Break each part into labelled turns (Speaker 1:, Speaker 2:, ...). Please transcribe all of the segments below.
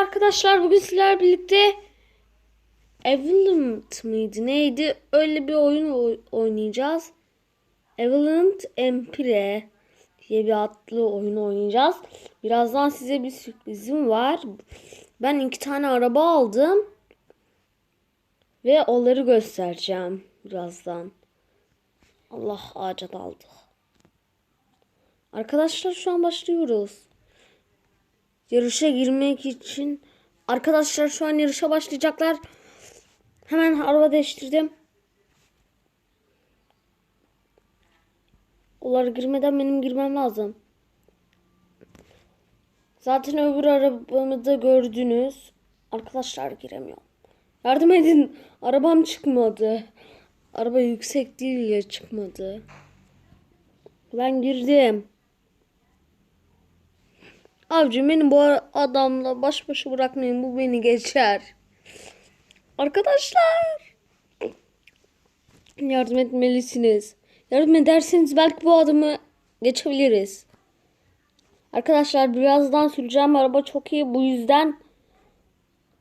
Speaker 1: arkadaşlar bugün sizlerle birlikte Evelyn mıydı neydi öyle bir oyun oy- oynayacağız. Evelyn Empire diye bir adlı oyun oynayacağız. Birazdan size bir sürprizim var. Ben iki tane araba aldım. Ve onları göstereceğim birazdan. Allah ağaca daldı. Arkadaşlar şu an başlıyoruz. Yarışa girmek için arkadaşlar şu an yarışa başlayacaklar. Hemen araba değiştirdim. Onlar girmeden benim girmem lazım. Zaten öbür arabamı da gördünüz. Arkadaşlar giremiyorum. Yardım edin. Arabam çıkmadı. Araba yüksek değil ya çıkmadı. Ben girdim. Abicim beni bu adamla baş başa bırakmayın. Bu beni geçer. Arkadaşlar. Yardım etmelisiniz. Yardım ederseniz belki bu adamı geçebiliriz. Arkadaşlar birazdan süreceğim araba çok iyi. Bu yüzden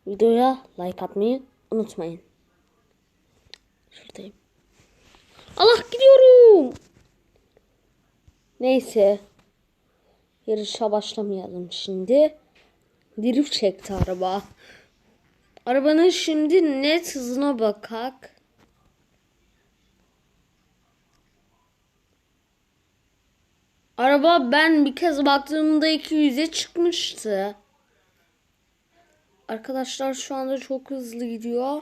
Speaker 1: videoya like atmayı unutmayın. Şuradayım. Allah gidiyorum. Neyse. Yarışa başlamayalım şimdi. Drift çekti araba. Arabanın şimdi net hızına bakak. Araba ben bir kez baktığımda 200'e çıkmıştı. Arkadaşlar şu anda çok hızlı gidiyor.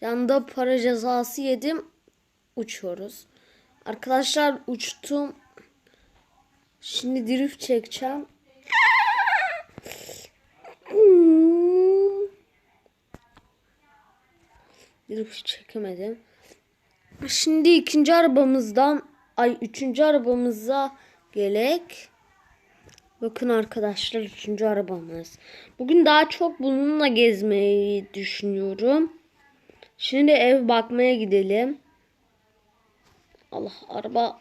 Speaker 1: Yanında para cezası yedim. Uçuyoruz. Arkadaşlar uçtum. Şimdi drift çekeceğim. Drift çekemedim. Şimdi ikinci arabamızdan ay üçüncü arabamıza gelek. Bakın arkadaşlar üçüncü arabamız. Bugün daha çok bununla gezmeyi düşünüyorum. Şimdi ev bakmaya gidelim. Allah araba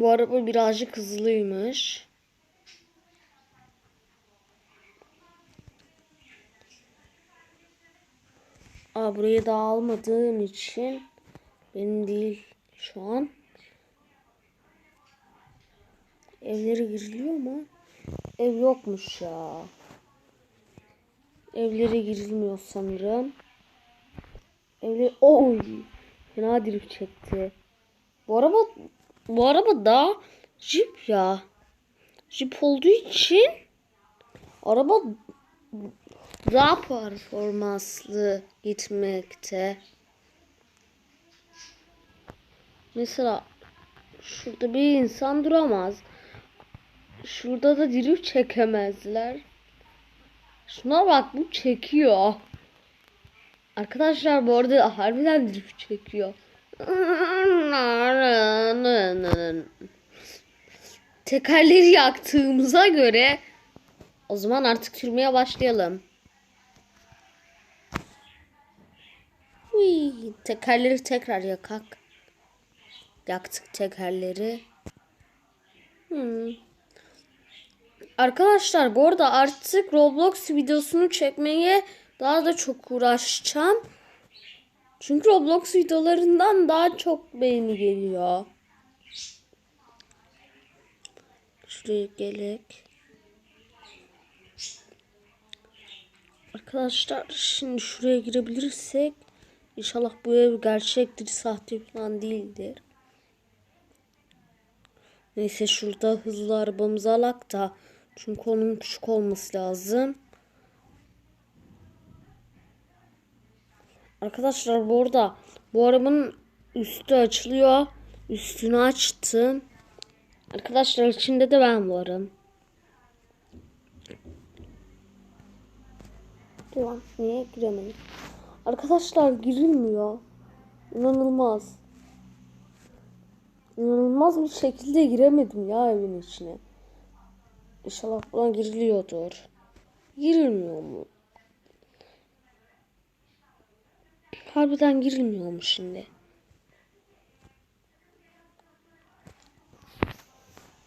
Speaker 1: bu araba birazcık hızlıymış. Aa, burayı da almadığım için benim değil şu an. Evlere giriliyor mu? Ev yokmuş ya. Evlere girilmiyor sanırım. Evle oy fena drift çekti. Bu araba bu araba da Jeep ya. Jeep olduğu için araba daha performanslı gitmekte. Mesela şurada bir insan duramaz. Şurada da drift çekemezler. Şuna bak bu çekiyor. Arkadaşlar bu arada harbiden drift çekiyor. Tekerleri yaktığımıza göre o zaman artık sürmeye başlayalım. Uy, tekerleri tekrar yakak. Yaktık tekerleri. Hmm. Arkadaşlar bu arada artık Roblox videosunu çekmeye daha da çok uğraşacağım. Çünkü Roblox videolarından daha çok beğeni geliyor. Şuraya gelek. Arkadaşlar şimdi şuraya girebilirsek inşallah bu ev gerçektir, sahte falan değildir. Neyse şurada hızlı arabamızı alak da çünkü onun küçük olması lazım. Arkadaşlar bu arada bu arabanın üstü açılıyor. Üstünü açtım. Arkadaşlar içinde de ben varım. Ulan niye giremedim? Arkadaşlar girilmiyor. İnanılmaz. İnanılmaz bir şekilde giremedim ya evin içine. İnşallah buradan giriliyordur. Girilmiyor mu? Harbiden girilmiyor mu şimdi?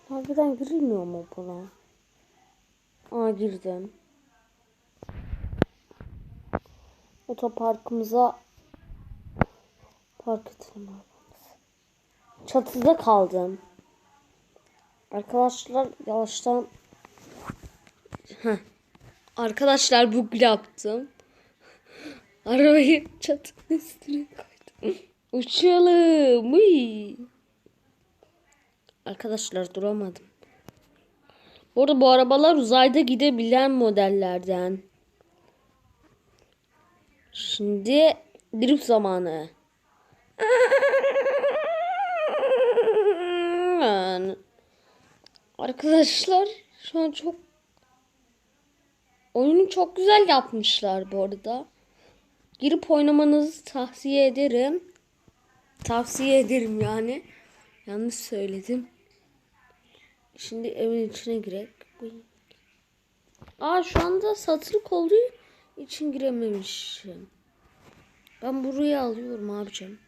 Speaker 1: Harbiden girilmiyor mu buna? Aa girdim. Otoparkımıza park edelim. Çatıda kaldım. Arkadaşlar yavaştan Heh. Arkadaşlar bug yaptım. Arabayı çatının üstüne koydum. Uçalım. Uy. Arkadaşlar duramadım. Bu arada bu arabalar uzayda gidebilen modellerden. Şimdi drift zamanı. Arkadaşlar şu an çok oyunu çok güzel yapmışlar bu arada. Girip oynamanızı tavsiye ederim. Tavsiye ederim yani. Yanlış söyledim. Şimdi evin içine girek. Aa şu anda satılık olduğu için girememişim. Ben burayı alıyorum abicim.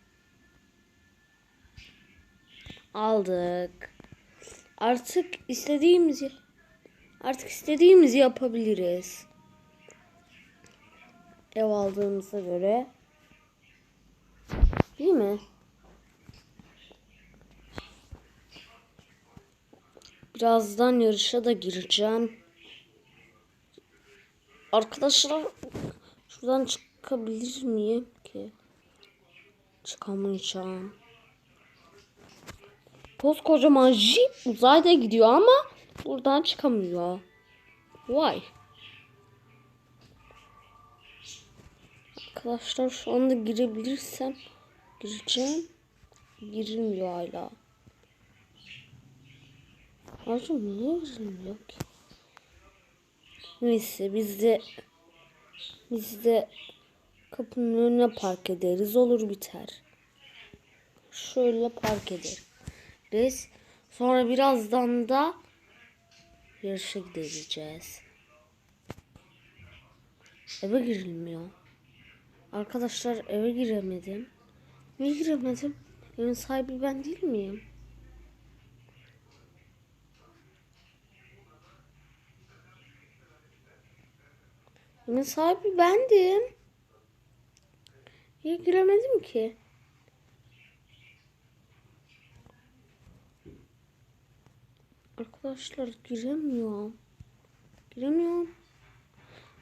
Speaker 1: Aldık. Artık istediğimizi artık istediğimizi yapabiliriz. Ev aldığımıza göre. Değil mi? Birazdan yarışa da gireceğim. Arkadaşlar şuradan çıkabilir miyim ki? Çıkamayacağım. Koskocaman jip uzayda gidiyor ama buradan çıkamıyor. Vay. Arkadaşlar şu anda girebilirsem gireceğim. Girilmiyor hala. Hacım niye girilmiyor ki? Neyse biz de biz de kapının önüne park ederiz. Olur biter. Şöyle park ederiz. Sonra birazdan da yarışa gideceğiz. Eve girilmiyor. Arkadaşlar eve giremedim. Niye giremedim? Evin sahibi ben değil miyim? Evin sahibi bendim. Niye giremedim ki? Arkadaşlar giremiyorum. Giremiyorum.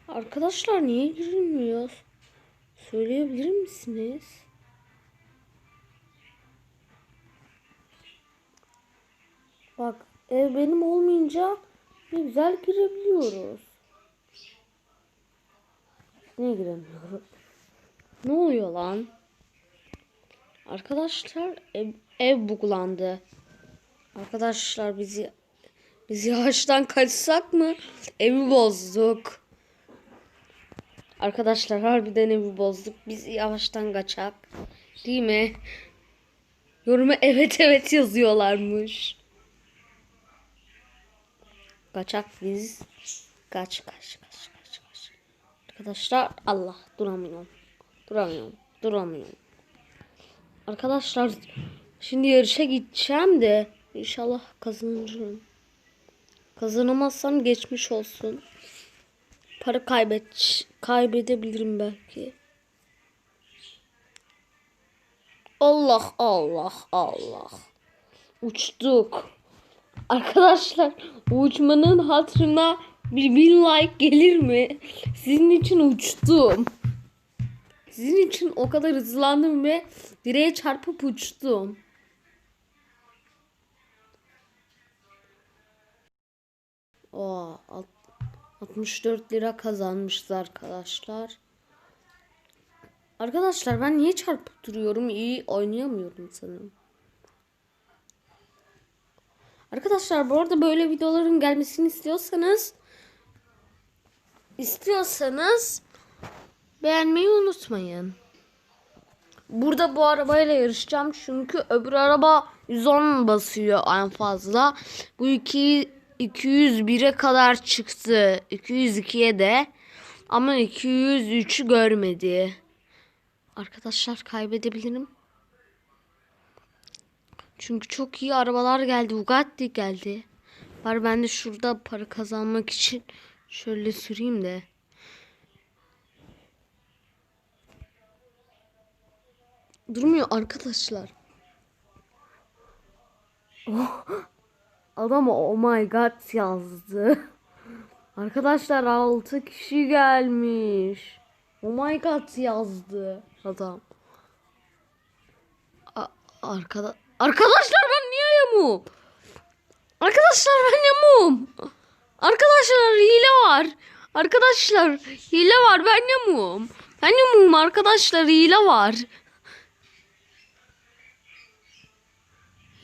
Speaker 1: Arkadaşlar niye girilmiyor? Söyleyebilir misiniz? Bak ev benim olmayınca ne güzel girebiliyoruz. Niye giremiyorum? Ne oluyor lan? Arkadaşlar ev, ev buglandı. Arkadaşlar bizi biz yavaştan kaçsak mı? Evi bozduk. Arkadaşlar harbiden evi bozduk. Biz yavaştan kaçak. Değil mi? Yoruma evet evet yazıyorlarmış. Kaçak biz. Kaç kaç kaç kaç kaç. Arkadaşlar Allah duramıyorum. Duramıyorum. Duramıyorum. Arkadaşlar şimdi yarışa gideceğim de inşallah kazanırım. Kazanamazsam geçmiş olsun. Para kaybet kaybedebilirim belki. Allah Allah Allah. Uçtuk. Arkadaşlar uçmanın hatırına bir bin like gelir mi? Sizin için uçtum. Sizin için o kadar hızlandım ve direğe çarpıp uçtum. Oo, 64 lira kazanmışız arkadaşlar. Arkadaşlar ben niye çarpıp duruyorum? İyi oynayamıyorum sanırım. Arkadaşlar bu arada böyle videoların gelmesini istiyorsanız istiyorsanız beğenmeyi unutmayın. Burada bu arabayla yarışacağım çünkü öbür araba 110 basıyor en fazla. Bu iki 201'e kadar çıktı. 202'ye de ama 203'ü görmedi. Arkadaşlar kaybedebilirim. Çünkü çok iyi arabalar geldi. Bugatti geldi. Var ben de şurada para kazanmak için Şöyle süreyim de. Durmuyor arkadaşlar. Oh, adam oh my god yazdı. Arkadaşlar 6 kişi gelmiş. Oh my god yazdı adam. A- arkada Arkadaşlar ben niye yamuğum? Arkadaşlar ben yamuğum. Arkadaşlar hile var. Arkadaşlar hile var ben yamuğum. Ben yamuğum arkadaşlar hile var.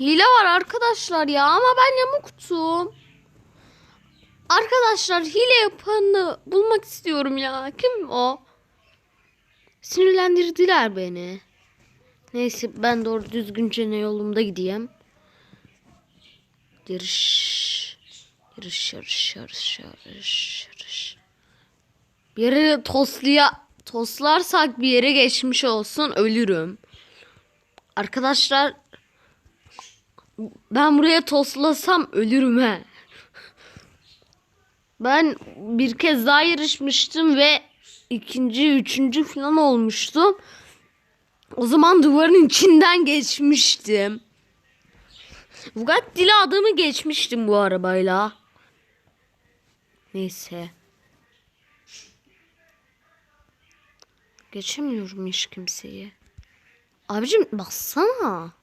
Speaker 1: Hile var arkadaşlar ya ama ben yamuktum. Arkadaşlar hile yapanı bulmak istiyorum ya. Kim o? Sinirlendirdiler beni. Neyse ben doğru düzgünce ne yolumda gideyim. Yarış. Yarış yarış yarış yarış yarış. Bir yere tosluya toslarsak bir yere geçmiş olsun ölürüm. Arkadaşlar ben buraya toslasam ölürüm he. Ben bir kez daha yarışmıştım ve ikinci, üçüncü falan olmuştum. O zaman duvarın içinden geçmiştim. Bugatti'li adamı geçmiştim bu arabayla. Neyse. Geçemiyorum hiç kimseyi. Abicim bassana.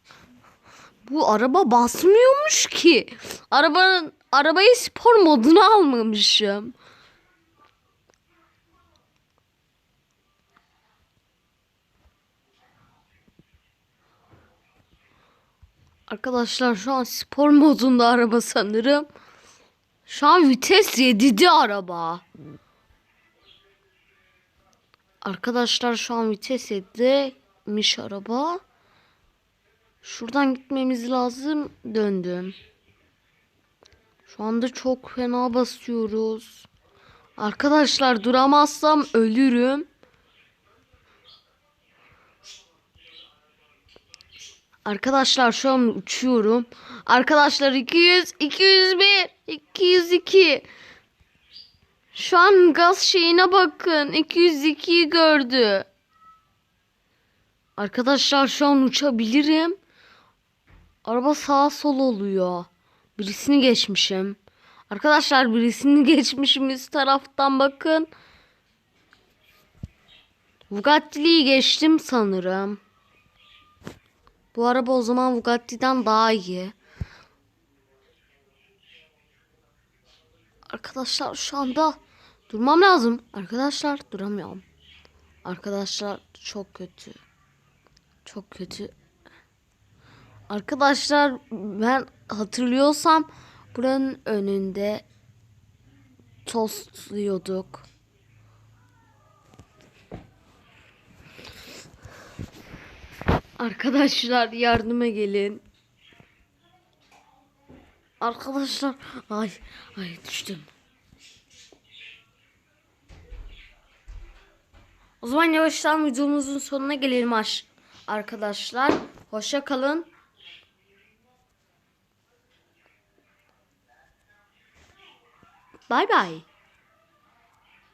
Speaker 1: Bu araba basmıyormuş ki. Arabanın arabayı spor moduna almamışım. Arkadaşlar şu an spor modunda araba sanırım. Şu an vites 7'de araba. Arkadaşlar şu an vites 7'deymiş araba. Şuradan gitmemiz lazım. Döndüm. Şu anda çok fena basıyoruz. Arkadaşlar duramazsam ölürüm. Arkadaşlar şu an uçuyorum. Arkadaşlar 200, 201, 202. Şu an gaz şeyine bakın. 202'yi gördü. Arkadaşlar şu an uçabilirim. Araba sağa sol oluyor. Birisini geçmişim. Arkadaşlar birisini geçmişim üst taraftan bakın. Bugatti'yi geçtim sanırım. Bu araba o zaman Bugatti'den daha iyi. Arkadaşlar şu anda durmam lazım. Arkadaşlar duramıyorum. Arkadaşlar çok kötü. Çok kötü. Arkadaşlar ben hatırlıyorsam buranın önünde tostluyorduk. Arkadaşlar yardıma gelin. Arkadaşlar ay ay düştüm. O zaman yavaştan videomuzun sonuna gelelim aş arkadaşlar. Hoşça kalın. Bye bye.